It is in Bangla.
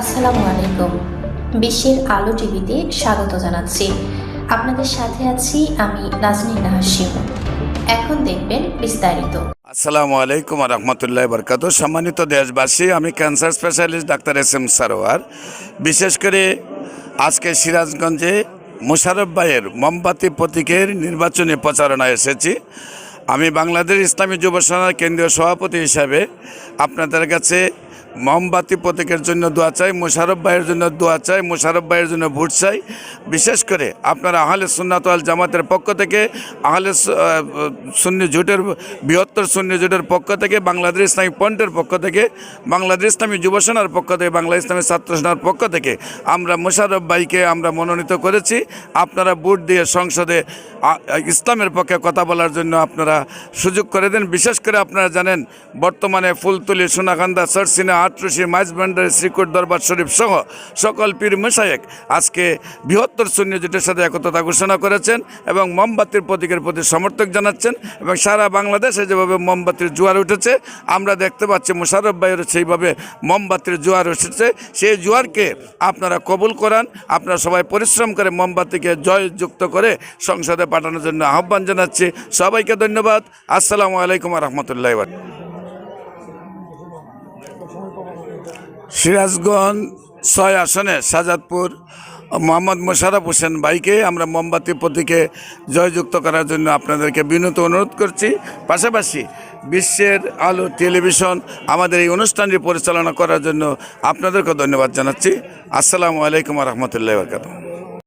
আসসালামু আলাইকুম। বিশ্বের আলো টিভিতে স্বাগত জানাচ্ছি। আপনাদের সাথে আছি আমি নাজনীন হাসিম। এখন দেখবেন বিস্তারিত। আসসালামু আলাইকুম রহমতুল্লাহ বরকাত সম্মানিত দেশবাসী, আমি cancer specialist doctor S M Sarwar. বিশেষ করে আজকে সিরাজগঞ্জে মুশারফ ভাইয়ের মোমবাতি প্রতীকের নির্বাচনী প্রচারণায় এসেছি। আমি বাংলাদেশ ইসলামী যুব সেনার কেন্দ্রীয় সভাপতি হিসাবে আপনাদের কাছে মোমবাতি প্রতীকের জন্য দোয়া চাই মুশারফ ভাইয়ের জন্য দোয়া চাই মুশারফ ভাইয়ের জন্য ভোট চাই। বিশেষ করে আপনারা আহলে সুন্নাত আল জামাতের পক্ষ থেকে, আহলে সুন্নি জোটের, বৃহত্তর সুন্নি জোটের পক্ষ থেকে, বাংলাদেশ ইসলামী পন্টের পক্ষ থেকে, বাংলাদেশ ইসলামী যুব সেনার পক্ষ থেকে, বাংলা ইসলামী ছাত্র সেনার পক্ষ থেকে আমরা মুশারফ ভাইকে আমরা মনোনীত করেছি। আপনারা ভোট দিয়ে সংসদে ইসলামের পক্ষে কথা বলার জন্য আপনারা সুযোগ করে দেন। বিশেষ করে আপনারা জানেন, বর্তমানে ফুলতুলি সোনাকান্দা সরসিনা আটরশি মাইজবান্ডারি শ্রীকোট দরবার শরীফ সহ সকল পীর মশায়েক আজকে বৃহত্তর সুন্নি জোটের সাথে একতা ঘোষণা করেছেন এবং মোমবাতির প্রতীকের প্রতি সমর্থক জানাচ্ছেন এবং সারা বাংলাদেশে যেভাবে মোমবাতির জোয়ার উঠেছে, আমরা দেখতে পাচ্ছি মুশারফ ভাইয়ের সেইভাবে মোমবাতির জোয়ার উঠেছে। সেই জোয়ারকে আপনারা কবুল করান, আপনারা সবাই পরিশ্রম করে মোমবাতিকে জয়যুক্ত করে সংসদে পাঠানোর জন্য আহ্বান জানাচ্ছি। সবাইকে ধন্যবাদ। আসসালামু আলাইকুম রহমতুল্লাহ সিরাজগঞ্জ ছয় আসনে সাজাদপুর মোহাম্মদ মোশারফ হোসেন ভাইকে আমরা মোমবাতি প্রতীকে জয়যুক্ত করার জন্য আপনাদেরকে বিনীত অনুরোধ করছি। পাশাপাশি বিশ্বের আলো টেলিভিশন আমাদের এই অনুষ্ঠানটি পরিচালনা করার জন্য আপনাদেরকে ধন্যবাদ জানাচ্ছি। আসসালামু আলাইকুম রহমতুল্লাহ বরকাত